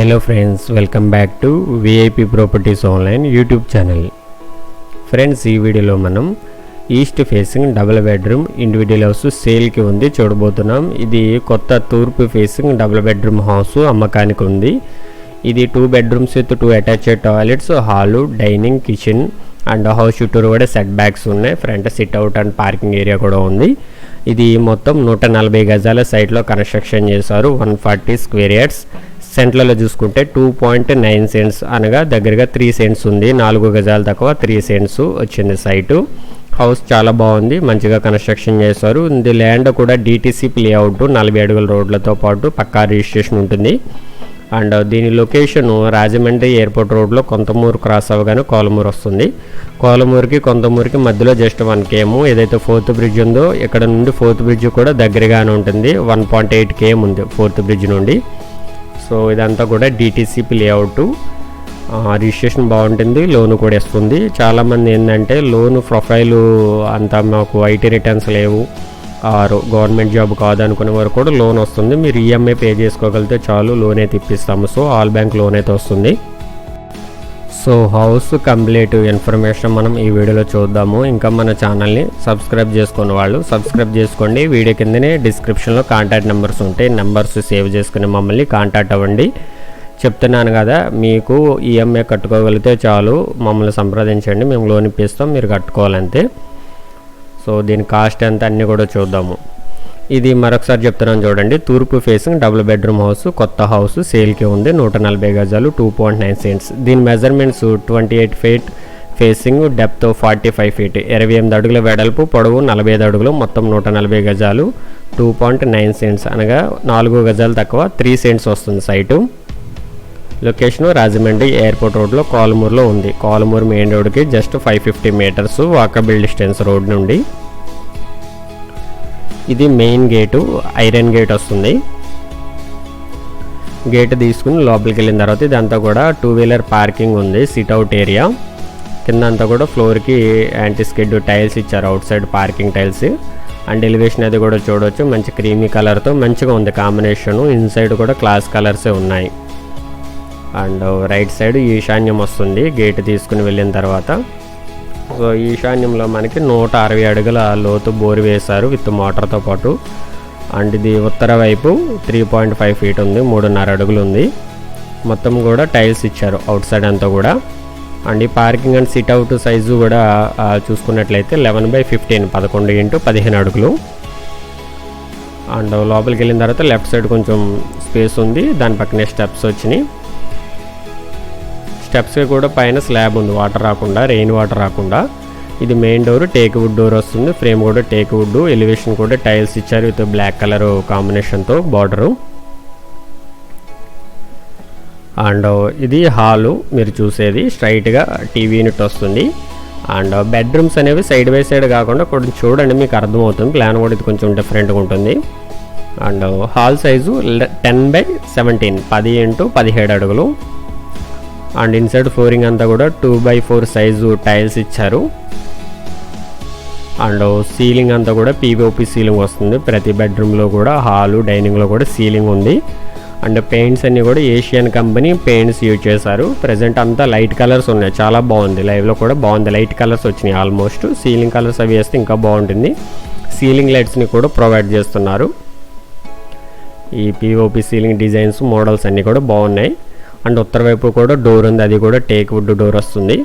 Hello friends welcome back to VIP properties online YouTube channel friends ఈ వీడియోలో మనం east facing double bedroom individual house సేల్కి ఉంది చూడబోతున్నాం. ఇది కొత్త తూర్పు ఫేసింగ్ డబుల్ బెడ్రూమ్ హౌస్ అమ్మకానికి ఉంది. ఇది two bedrooms with two attached toilets hall dining kitchen and house చుట్టూరు కూడా సెట్ బ్యాక్స్ ఉన్నాయి. Front sit out and parking area కూడా ఉంది. ఇది మొత్తం నూట నలభై గజాల సైట్లో కన్స్ట్రక్షన్ చేశారు. వన్ ఫార్టీ స్క్వేర్ యార్డ్స్ సెంట్లలో చూసుకుంటే టూ పాయింట్ నైన్ సెంట్స్ అనగా దగ్గరగా త్రీ సెంట్స్ ఉంది. నాలుగు గజాలు తక్కువ త్రీ సెంట్స్ వచ్చింది సైటు. హౌస్ చాలా బాగుంది. మంచిగా కన్స్ట్రక్షన్ చేశారు. ఇది ల్యాండ్ కూడా డిటీసీ లేఅవుట్ నలభై అడుగుల రోడ్లతో పాటు పక్కా రిజిస్ట్రేషన్ ఉంటుంది. అండ్ దీని లొకేషన్ రాజమండ్రి ఎయిర్పోర్ట్ రోడ్లో కొంతమూరు క్రాస్ అవ్వగానే కోలమూరు వస్తుంది. కోలమూరుకి కొంతమూరుకి మధ్యలో జస్ట్ వన్ కేము ఏదైతే ఫోర్త్ బ్రిడ్జ్ ఉందో ఇక్కడ నుండి ఫోర్త్ బ్రిడ్జ్ కూడా దగ్గరగానే ఉంటుంది. వన్ పాయింట్ ఎయిట్ కేఎం ఉంది ఫోర్త్ బ్రిడ్జ్ నుండి. సో ఇదంతా కూడా డిటీసీపీ లేఅవుట్ రిజిస్ట్రేషన్ బాగుంటుంది లోన్ కూడా ఇస్తుంది చాలామంది ఏంటంటే లోన్ ప్రొఫైల్ అంతా మాకు ఐటీ రిటర్న్స్ లేవు. ఆరు గవర్నమెంట్ జాబ్ కాదనుకునే వారు కూడా లోన్ వస్తుంది. మీరు ఈఎంఐ పే చేసుకోగలిగితే చాలు లోన్ అయితే ఇప్పిస్తాము సో ఆల్ బ్యాంక్ లోన్ అయితే వస్తుంది. సో హౌస్ కంప్లీట్ ఇన్ఫర్మేషన్ మనం ఈ వీడియోలో చూద్దాము. ఇంకా మన ఛానల్ని సబ్స్క్రైబ్ చేసుకున్న వాళ్ళు సబ్స్క్రైబ్ చేసుకోండి. వీడియో కిందనే డిస్క్రిప్షన్లో కాంటాక్ట్ నెంబర్స్ ఉంటాయి. నెంబర్స్ సేవ్ చేసుకుని మమ్మల్ని కాంటాక్ట్ అవ్వండి. చెప్తున్నాను కదా మీకు ఈఎంఐ కట్టుకోగలిగితే చాలు. మమ్మల్ని సంప్రదించండి. మేము లోన్ ఇప్పిస్తాం. మీరు కట్టుకోవాలంతే. సో దీని కాస్ట్ ఎంత అన్నీ కూడా చూద్దాము. ఇది మరొకసారి చెప్తున్నాను చూడండి. తూర్పు ఫేసింగ్ డబుల్ బెడ్రూమ్ హౌస్ కొత్త హౌస్ సేల్కి ఉంది. నూట నలభై గజాలు టూ పాయింట్ నైన్ సెంట్స్ దీని measurements twenty eight feet facing depth forty five feet ఇరవై ఎనిమిది అడుగుల వెడల్పు పొడవు నలభై ఐదు అడుగులు మొత్తం నూట నలభై గజాలు టూ పాయింట్ నైన్ సెంట్స్ అనగా నాలుగు గజాలు తక్కువ త్రీ సెంట్స్ వస్తుంది సైటు లొకేషన్ రాజమండ్రి ఎయిర్పోర్ట్ రోడ్లో కోలమూరులో ఉంది. కోలమూరు మెయిన్ రోడ్కి just five fifty metres walkable distance road నుండి. ఇది మెయిన్ గేటు ఐరన్ గేట్ వస్తుంది. గేట్ తీసుకుని లోపలికి వెళ్ళిన తర్వాత ఇదంతా కూడా టూ వీలర్ పార్కింగ్ ఉంది సిట్ అవుట్ ఏరియా కింద అంతా కూడా ఫ్లోర్కి యాంటీ స్కిడ్ టైల్స్ ఇచ్చారు outside parking tiles and elevation అది కూడా చూడవచ్చు మంచి క్రీమీ కలర్తో మంచిగా ఉంది కాంబినేషను ఇన్సైడ్ కూడా క్లాస్ కలర్సే ఉన్నాయి. అండ్ రైట్ సైడ్ ఈశాన్యం వస్తుంది గేట్ తీసుకుని వెళ్ళిన తర్వాత. ఈశాన్యంలో మనకి నూట అరవై అడుగుల లోతు బోరు వేశారు విత్ మోటార్తో పాటు. అండ్ ఇది ఉత్తర వైపు త్రీ పాయింట్ ఫైవ్ ఫీట్ ఉంది మూడున్నర అడుగులు ఉంది. మొత్తం కూడా టైల్స్ ఇచ్చారు అవుట్ సైడ్ అంతా కూడా. అండ్ ఈ parking and sit out size కూడా చూసుకున్నట్లయితే లెవెన్ బై ఫిఫ్టీన్ పదకొండు ఇంటూ పదిహేను అడుగులు. అండ్ లోపలికి వెళ్ళిన తర్వాత లెఫ్ట్ సైడ్ కొంచెం స్పేస్ ఉంది దాని పక్కనే స్టెప్స్ వచ్చినాయి. స్టెప్స్ కూడా పైన స్లాబ్ ఉంది. వాటర్ రాకుండా రెయిన్ వాటర్ రాకుండా. ఇది main door teak wood door వస్తుంది. ఫ్రేమ్ కూడా టేక్ వుడ్ ఎలివేషన్ కూడా టైల్స్ ఇచ్చారు విత్ బ్లాక్ కలర్ కాంబినేషన్తో బార్డరు. అండ్ ఇది హాలు మీరు చూసేది. స్ట్రైట్గా టీవీ యూనిట్ వస్తుంది. అండ్ బెడ్రూమ్స్ అనేవి సైడ్ బై సైడ్ కాకుండా కొంచెం చూడండి మీకు అర్థమవుతుంది. ప్లాన్ కూడా ఇది కొంచెం డిఫరెంట్గా ఉంటుంది. And hall size ten by seventeen పది ఇంటూ పదిహేడు అడుగులు. అండ్ ఇన్సైడ్ ఫ్లోరింగ్ అంతా కూడా two by four size tiles ఇచ్చారు. అండ్ సీలింగ్ అంతా కూడా పీవీఓపి సీలింగ్ వస్తుంది. ప్రతి బెడ్రూమ్లో కూడా హాలు డైనింగ్లో కూడా సీలింగ్ ఉంది. అండ్ పెయింట్స్ అన్నీ కూడా ఏషియన్ కంపెనీ పెయింట్స్ యూజ్ చేశారు. ప్రజెంట్ అంతా లైట్ కలర్స్ ఉన్నాయి. చాలా బాగుంది. లైవ్లో కూడా బాగుంది. లైట్ కలర్స్ వచ్చినాయి ఆల్మోస్ట్ సీలింగ్ కలర్స్ అవి వేస్తే ఇంకా బాగుంటుంది. సీలింగ్ లైట్స్ని కూడా ప్రొవైడ్ చేస్తున్నారు. ఈ పీఓపి సీలింగ్ డిజైన్స్ మోడల్స్ అన్నీ కూడా బాగున్నాయి. అండ్ ఉత్తర వైపు కూడా డోర్ ఉంది అది కూడా టేక్ వుడ్ డోర్ వస్తుంది.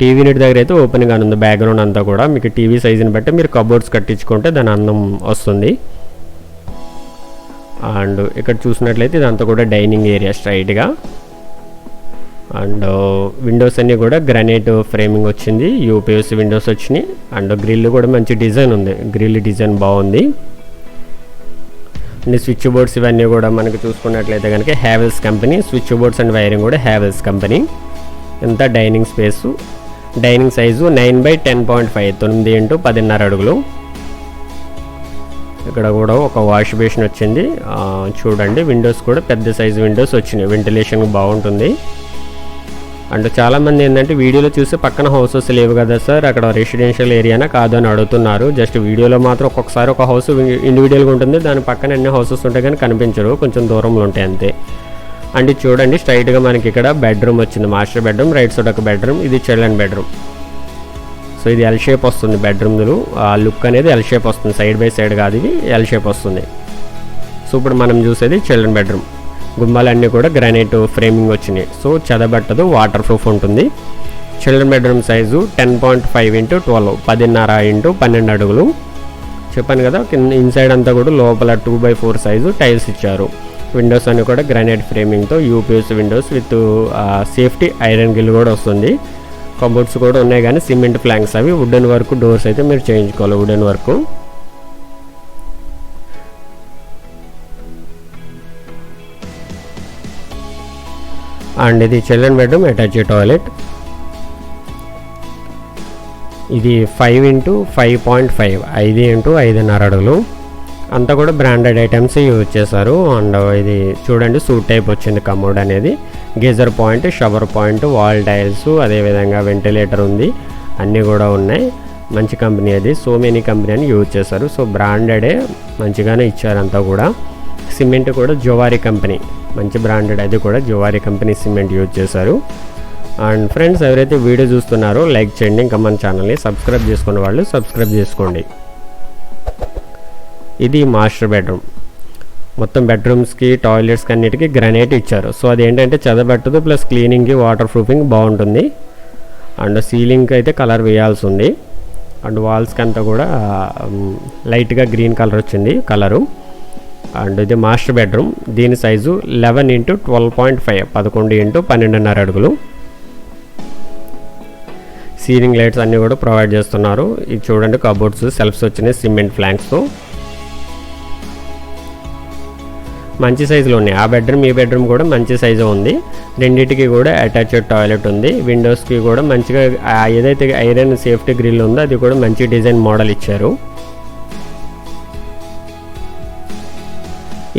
టీవీ నెట్ దగ్గర అయితే ఓపెన్గా ఉంది బ్యాక్గ్రౌండ్ అంతా కూడా. మీకు టీవీ సైజుని బట్టి మీరు కబోర్డ్స్ కట్టించుకుంటే దాని అందం వస్తుంది. అండ్ ఇక్కడ చూసినట్లయితే ఇదంతా కూడా డైనింగ్ ఏరియా స్ట్రైట్గా. అండ్ విండోస్ అన్నీ కూడా గ్రానైట్ ఫ్రేమింగ్ వచ్చింది యూపీఎస్ విండోస్ వచ్చినాయి. అండ్ గ్రిల్ కూడా మంచి డిజైన్ ఉంది గ్రిల్ డిజైన్ బాగుంది. అండ్ స్విచ్ బోర్డ్స్ ఇవన్నీ కూడా మనకి చూసుకున్నట్లయితే కనుక Havells company switch boards and wiring కూడా హ్యావెల్స్ కంపెనీ ఇంత dining space? Dining size nine by ten point five తొమ్మిది ఇంటూ పదిన్నర అడుగులు. ఇక్కడ కూడా ఒక వాష్ బేసిన్ వచ్చింది. చూడండి విండోస్ కూడా పెద్ద సైజు విండోస్ వచ్చినాయి. వెంటిలేషన్ బాగుంటుంది. అండ్ చాలామంది ఏంటంటే వీడియోలో చూసి పక్కన హౌసెస్ లేవు కదా సార్ అక్కడ రెసిడెన్షియల్ ఏరియానా కాదు అని అడుగుతున్నారు. జస్ట్ వీడియోలో మాత్రం ఒక్కొక్కసారి ఒక హౌస్ ఇండివిజువల్గా ఉంటుంది. దాని పక్కన ఎన్ని హౌసెస్ ఉంటాయి కానీ కనిపించరు. కొంచెం దూరంలో ఉంటాయి అంతే. అండ్ చూడండి స్ట్రైట్గా మనకి ఇక్కడ బెడ్రూమ్ వచ్చింది. మాస్టర్ బెడ్రూమ్ రైట్ సైడ్ ఒక బెడ్రూమ్ ఇది చిల్డ్రన్ బెడ్రూమ్ సో ఇది ఎల్ షేప్ వస్తుంది బెడ్రూమ్లు ఆ లుక్ అనేది ఎల్ షేప్ వస్తుంది. సైడ్ బై సైడ్ కాదు ఇది ఎల్ షేప్ వస్తుంది. సో ఇప్పుడు మనం చూసేది చిల్డ్రన్ బెడ్రూమ్ గుమ్మాలన్నీ కూడా గ్రానైట్ ఫ్రేమింగ్ వచ్చినాయి. సో చెదబట్టదు వాటర్ ప్రూఫ్ ఉంటుంది. Children bedroom size ten point five into twelve పదిన్నర ఇంటూ పన్నెండు అడుగులు. చెప్పాను కదా కింద ఇన్సైడ్ అంతా కూడా లోపల two by four size tiles ఇచ్చారు. విండోస్ అన్ని కూడా గ్రానైట్ ఫ్రేమింగ్తో UPS windows with safety iron grill కూడా వస్తుంది. కబోర్డ్స్ కూడా ఉన్నాయి కానీ సిమెంట్ ప్లాంక్స్ అవి వుడెన్ వర్క్ డోర్స్ అయితే మీరు చేయించుకోవాలి వుడెన్ వర్క్ అండ్ ఇది చిల్డ్రన్ బెడ్రూమ్ అటాచ్ టాయిలెట్. ఇది five into five point five ఐదు ఇంటూ ఐదున్నర అడుగులు. అంతా కూడా బ్రాండెడ్ ఐటమ్స్ యూజ్ చేశారు. అండ్ ఇది చూడండి సూట్ టైప్ వచ్చింది కమోడ్ అనేది. Geyser point shower point wall tiles అదేవిధంగా వెంటిలేటర్ ఉంది. అన్నీ కూడా ఉన్నాయి. మంచి కంపెనీ అది. సో మెనీ కంపెనీ అని యూజ్ చేశారు. సో బ్రాండెడే మంచిగానే ఇచ్చారంతా కూడా. సిమెంట్ కూడా జోవారి కంపెనీ. మంచి బ్రాండెడ్ అది కూడా జోవారీ కంపెనీ సిమెంట్ యూజ్ చేశారు. అండ్ ఫ్రెండ్స్ ఎవరైతే వీడియో చూస్తున్నారో లైక్ చేయండి. ఇంకా మన ఛానల్ని సబ్స్క్రైబ్ చేసుకున్న వాళ్ళు సబ్స్క్రైబ్ చేసుకోండి. ఇది మాస్టర్ బెడ్రూమ్. మొత్తం బెడ్రూమ్స్కి టాయిలెట్స్కి అన్నిటికీ గ్రనైట్ ఇచ్చారు. సో అదేంటంటే చెదబెట్టదు ప్లస్ క్లీనింగ్కి వాటర్ ప్రూఫింగ్ బాగుంటుంది. అండ్ సీలింగ్కి అయితే కలర్ వేయాల్సి ఉంది. అండ్ వాల్స్కి అంతా కూడా లైట్గా గ్రీన్ కలర్ వచ్చింది కలరు. అండ్ ఇది మాస్టర్ బెడ్రూమ్. దీని size eleven into twelve point five పదకొండు ఇంటూ పన్నెండున్నర అడుగులు. సీలింగ్ లైట్స్ అన్నీ కూడా ప్రొవైడ్ చేస్తున్నారు. ఇది చూడండి కబోర్డ్స్ సెల్ఫ్స్ వచ్చినాయి సిమెంట్ ఫ్లాంక్స్తో మంచి సైజులో ఉన్నాయి. ఆ బెడ్రూమ్ ఈ బెడ్రూమ్ కూడా మంచి సైజు ఉంది. రెండింటికి కూడా అటాచ్డ్ టాయిలెట్ ఉంది. విండోస్కి కూడా మంచిగా ఏదైతే ఐరన్ సేఫ్టీ గ్రిల్ ఉందో అది కూడా మంచి డిజైన్ మోడల్ ఇచ్చారు.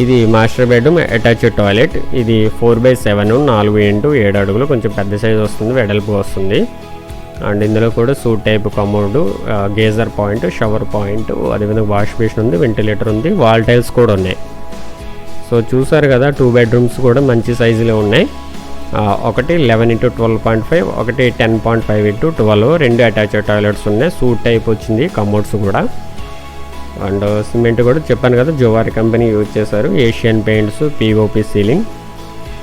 ఇది మాస్టర్ బెడ్రూమ్ అటాచ్డ్ టాయిలెట్ ఇది ఫోర్ బై సెవెన్ నాలుగు ఇంటూ ఏడు అడుగులు. కొంచెం పెద్ద సైజు వస్తుంది వెడల్పు వస్తుంది. అండ్ ఇందులో కూడా suit type commode geyser point shower point అదేవిధంగా వాష్ బేసిన్ ఉంది వెంటిలేటర్ ఉంది వాల్ టైల్స్ కూడా ఉన్నాయి. సో చూసారు కదా టూ బెడ్రూమ్స్ కూడా మంచి సైజులో ఉన్నాయి. ఒకటి eleven into twelve point five ఒకటి ten point five into twelve రెండు అటాచ్డ్ టాయిలెట్స్ ఉన్నాయి. సూట్ టైప్ వచ్చింది కమోడ్స్ కూడా. అండ్ సిమెంట్ కూడా చెప్పాను కదా జోవారి కంపెనీ యూజ్ చేశారు. Asian Paints POP ceiling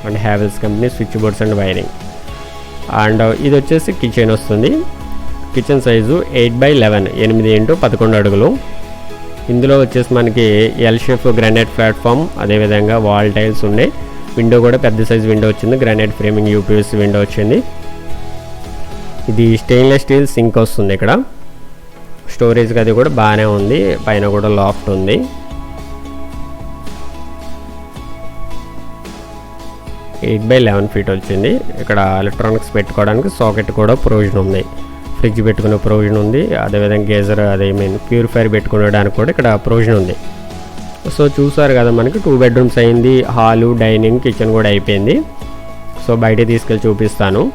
and Havells company switch boards and wiring and ఇది వచ్చేసి కిచెన్ వస్తుంది. Kitchen size eight by eleven ఎనిమిది ఇంటూ పదకొండు అడుగులు. ఇందులో వచ్చేసి మనకి ఎల్ షేప్ గ్రానైట్ ప్లాట్ఫామ్ అదేవిధంగా వాల్ టైల్స్ ఉన్నాయి. విండో కూడా పెద్ద సైజ్ విండో వచ్చింది. గ్రానైట్ ఫ్రేమింగ్ యూపీఎస్ విండో వచ్చింది. ఇది స్టెయిన్లెస్ స్టీల్ సింక్ వస్తుంది ఇక్కడ. స్టోరేజ్కి అది కూడా బాగానే ఉంది. పైన కూడా లాఫ్ట్ ఉంది. ఎయిట్ బై లెవెన్ ఫీట్ వచ్చింది. ఇక్కడ ఎలక్ట్రానిక్స్ పెట్టుకోవడానికి సాకెట్ కూడా ప్రొవిజన్ ఉంది. ఫ్రిడ్జ్ పెట్టుకునే ప్రొవిజన్ ఉంది. అదేవిధంగా గేజర్ అదే మీన్ ప్యూరిఫైర్ పెట్టుకునేడానికి కూడా ఇక్కడ ప్రొవిజన్ ఉంది. సో చూసారు కదా మనకి టూ బెడ్రూమ్స్ అయింది. హాలు డైనింగ్ కిచెన్ కూడా అయిపోయింది. సో బయట తీసుకెళ్ళి చూపిస్తాను.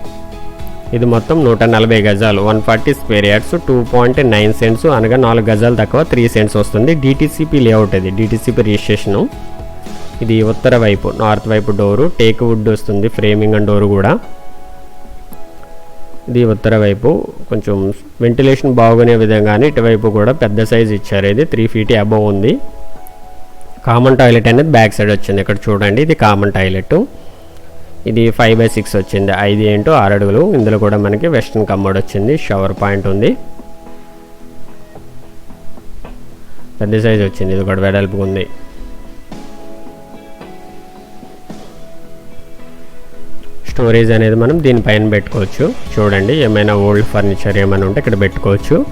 ఇది మొత్తం నూట నలభై గజాలు. One forty square yards two point nine cents అనగా నాలుగు గజాలు తక్కువ త్రీ సెంట్స్ వస్తుంది. డిటీసీపీ లేఅవుట్ ఇది డిటీసీపీ రిజిస్ట్రేషను ఇది ఉత్తర వైపు నార్త్ వైపు డోరు టేక్ వుడ్ వస్తుంది ఫ్రేమింగ్ అండ్ డోరు కూడా. ఇది ఉత్తర వైపు కొంచెం వెంటిలేషన్ బాగునే విధంగానే ఇటువైపు కూడా పెద్ద సైజ్ ఇచ్చారు. ఇది త్రీ ఫీట్ అబవ్ ఉంది. కామన్ టాయిలెట్ అనేది బ్యాక్ సైడ్ వచ్చింది. ఇక్కడ చూడండి ఇది కామన్ టాయిలెట్ ఇది ఫైవ్ బై సిక్స్ వచ్చింది. ఐదు ఏంటో ఆరు అడుగులు. ఇందులో కూడా మనకి వెస్ట్రన్ కమ్మోడ్ వచ్చింది. షవర్ పాయింట్ ఉంది. పెద్ద సైజ్ వచ్చింది. ఇది కూడా వెడల్పు ఉంది. స్టోరేజ్ అనేది మనం దీనిపైన పెట్టుకోవచ్చు. చూడండి ఏమైనా ఓల్డ్ ఫర్నిచర్ ఏమైనా ఉంటే ఇక్కడ పెట్టుకోవచ్చు.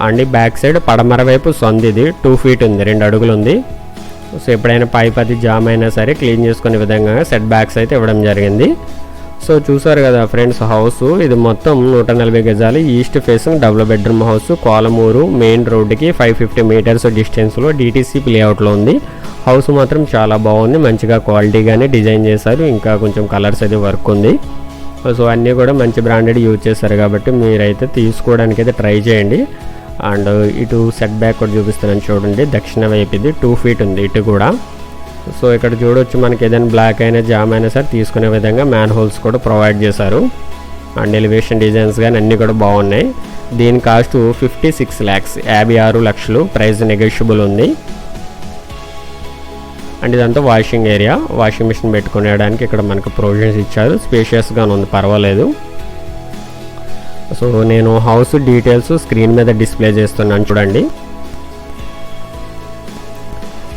అండ్ బ్యాక్ సైడ్ పడమర వైపు సొంది ఇది టూ ఫీట్ ఉంది. రెండు అడుగులు ఉంది. సో ఎప్పుడైనా పైప్ అది జామ్ అయినా సరే క్లీన్ చేసుకునే విధంగా సెట్ బ్యాక్స్ అయితే ఇవ్వడం జరిగింది. సో చూసారు కదా ఫ్రెండ్స్ హౌస్ ఇది మొత్తం నూట నలభై గజాలు. East facing double bedroom house Kolamuru main రోడ్డుకి ఫైవ్ ఫిఫ్టీ మీటర్స్ డిస్టెన్స్లో డీటీసీ లేఅవుట్లో ఉంది. హౌస్ మాత్రం చాలా బాగుంది. మంచిగా క్వాలిటీగానే డిజైన్ చేశారు. ఇంకా కొంచెం కలర్స్ అది వర్క్ ఉంది. సో అన్నీ కూడా మంచి బ్రాండెడ్ యూజ్ చేస్తారు కాబట్టి మీరైతే తీసుకోవడానికి అయితే ట్రై చేయండి. అండ్ ఇటు సెట్ బ్యాక్ కూడా చూపిస్తున్నాను చూడండి. దక్షిణ వైపు ఇది టూ ఫీట్ ఉంది ఇటు కూడా. సో ఇక్కడ చూడొచ్చు మనకి ఏదైనా బ్లాక్ అయినా జామ్ అయినా సరే తీసుకునే విధంగా మ్యాన్ హోల్స్ కూడా ప్రొవైడ్ చేశారు. అండ్ ఎలివేషన్ డిజైన్స్ కానీ అన్నీ కూడా బాగున్నాయి. దీని కాస్ట్ ఫిఫ్టీ సిక్స్ ల్యాక్స్ యాభై ఆరు లక్షలు. ప్రైస్ నెగోషియబుల్ ఉంది. అండ్ ఇదంతా వాషింగ్ ఏరియా వాషింగ్ మిషన్ పెట్టుకునేయడానికి ఇక్కడ మనకు ప్రొవిజన్స్ ఇచ్చారు. స్పేషియస్గా ఉంది. పర్వాలేదు. సో నేను హౌస్ డీటెయిల్స్ స్క్రీన్ మీద డిస్ప్లే చేస్తున్నాను చూడండి.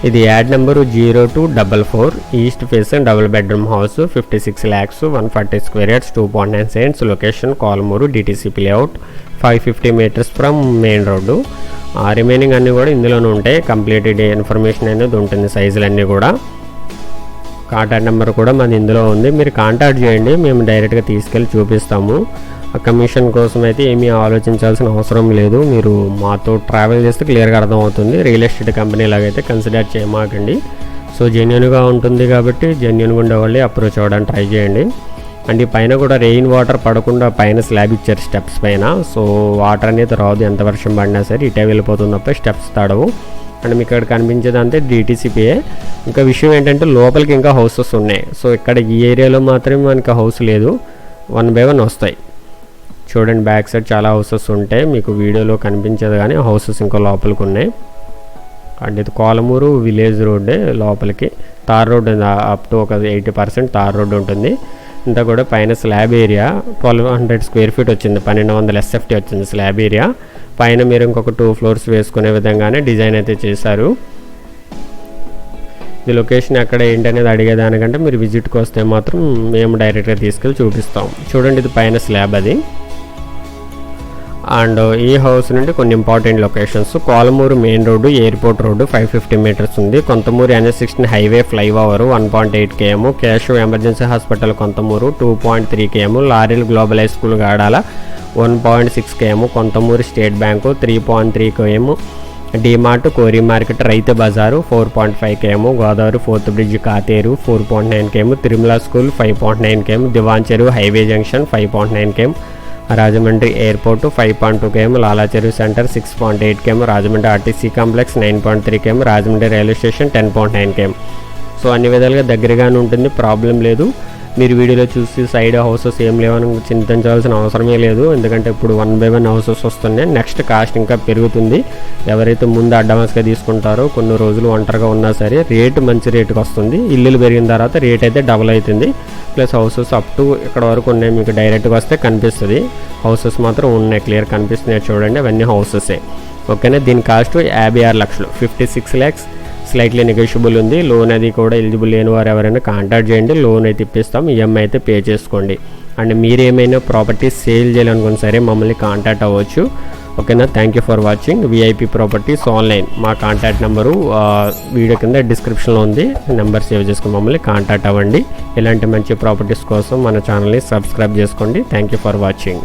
ఇది ad number zero two double four east face double bedroom house fifty six lakhs one forty square yards two point nine cents location Kalamuru DTCP layout five fifty metres from main road remaining అన్నీ కూడా ఇందులోనే ఉంటాయి. Complete information అనేది ఉంటుంది సైజులన్నీ కూడా. Contact number కూడా మాది ఇందులో ఉంది. మీరు కాంటాక్ట్ చేయండి. మేము డైరెక్ట్గా తీసుకెళ్ళి చూపిస్తాము. కమిషన్ కోసం అయితే ఏమీ ఆలోచించాల్సిన అవసరం లేదు. మీరు మాతో ట్రావెల్ చేస్తే క్లియర్గా అర్థమవుతుంది. రియల్ ఎస్టేట్ కంపెనీ లాగైతే కన్సిడర్ చేయమాకండి. సో జెన్యున్గా ఉంటుంది కాబట్టి జెన్యున్గా ఉండేవాళ్ళే అప్రోచ్ అవ్వడానికి ట్రై చేయండి. అండ్ ఈ పైన కూడా రెయిన్ వాటర్ పడకుండా పైన స్లాబ్ ఇచ్చారు స్టెప్స్ పైన. సో వాటర్ అనేది రాదు. ఎంత వర్షం పడినా సరే ఇటే వెళ్ళిపోతుంది తప్ప స్టెప్స్ తడవు. అండ్ మీకు ఇక్కడ కనిపించేది అంతే డిటీసీపీఏ ఇంకా విషయం ఏంటంటే లోపలికి ఇంకా హౌసెస్ ఉన్నాయి. సో ఇక్కడ ఈ ఏరియాలో మాత్రమే మనకి హౌస్ లేదు. వన్ బై వన్ వస్తాయి. చూడండి బ్యాక్ సైడ్ చాలా హౌసెస్ ఉంటాయి. మీకు వీడియోలో కనిపించదు కానీ హౌసెస్ ఇంకా లోపలికి ఉన్నాయి. అండ్ ఇది కోలమూరు విలేజ్ రోడ్డే లోపలికి. తార్ రోడ్ అప్ టు ఒక ఎయిటీ పర్సెంట్ తార్ రోడ్ ఉంటుంది. ఇంత కూడా పైన slab area. Twelve hundred square feet వచ్చింది. పన్నెండు వందల ఎస్ఎఫ్టీ వచ్చింది స్లాబ్ ఏరియా. పైన మీరు ఇంకొక టూ ఫ్లోర్స్ వేసుకునే విధంగానే డిజైన్ అయితే చేశారు. ఇది లొకేషన్ ఎక్కడ ఏంటనేది అడిగేదానికంటే మీరు విజిట్కి వస్తే మాత్రం మేము డైరెక్ట్గా తీసుకెళ్ళి చూపిస్తాం. చూడండి ఇది పైన స్లాబ్ అది. అండ్ ఈ హౌస్ నుండి కొన్ని important locations. Kolamuru main road airport road five fifty metres ఉంది. Kontamuru NH sixteen highway flyover one point eight KM Keshav emergency hospital Kontamuru two point three KM laurel global high school Gadala one point six KM Kontamuru state bank three point three KM DMart Kori market Rythu Bazar four point five KM Godavari fourth bridge Katheru four point nine KM Tirumala school five point nine KM Diwan Cheruvu highway junction five point nine KM Rajahmundry airport five point two KM Lalacheruvu centre six point eight KM Rajahmundry RTC complex nine point three KM Rajahmundry railway station ten point nine KM. So అన్ని విధాలుగా దగ్గరగానే ఉంటుంది problem లేదు. మీరు వీడియోలో చూసి side houses ఏం లేవని చింతించాల్సిన అవసరమే లేదు. ఎందుకంటే ఇప్పుడు వన్ బై వన్ హౌసెస్ వస్తున్నాయి. నెక్స్ట్ కాస్ట్ ఇంకా పెరుగుతుంది. ఎవరైతే ముందు అడ్వాన్స్గా తీసుకుంటారో కొన్ని రోజులు ఒంటరిగా ఉన్నా సరే రేటు మంచి రేటుకి వస్తుంది. ఇల్లులు పెరిగిన తర్వాత రేట్ అయితే డబుల్ అవుతుంది. ప్లస్ హౌసెస్ అప్ టు ఇక్కడ వరకు ఉన్నాయి. మీకు డైరెక్ట్గా వస్తే కనిపిస్తుంది. హౌసెస్ మాత్రం ఉన్నాయి. క్లియర్ కనిపిస్తున్నాయి. చూడండి. అవన్నీ హౌసెసే ఓకేనా దీని కాస్ట్ యాభై ఆరు లక్షలు. Fifty six lakhs slightly negotiable ఉంది. లోన్ అది కూడా ఎలిజిబుల్ లేని వారు ఎవరైనా కాంటాక్ట్ చేయండి. లోన్ అయితే ఇప్పిస్తాం. ఈఎంఐ అయితే పే చేసుకోండి. అండ్ మీరేమైనా ప్రాపర్టీస్ సేల్ చేయాలనుకున్న సరే మమ్మల్ని కాంటాక్ట్ అవ్వచ్చు. ఓకేనా thank you for watching VIP properties online మా కాంటాక్ట్ నెంబరు వీడియో కింద డిస్క్రిప్షన్లో ఉంది. నెంబర్ సేవ్ చేసుకుని మమ్మల్ని కాంటాక్ట్ అవ్వండి. ఇలాంటి మంచి ప్రాపర్టీస్ కోసం మన ఛానల్ని సబ్స్క్రైబ్ చేసుకోండి. Thank you for watching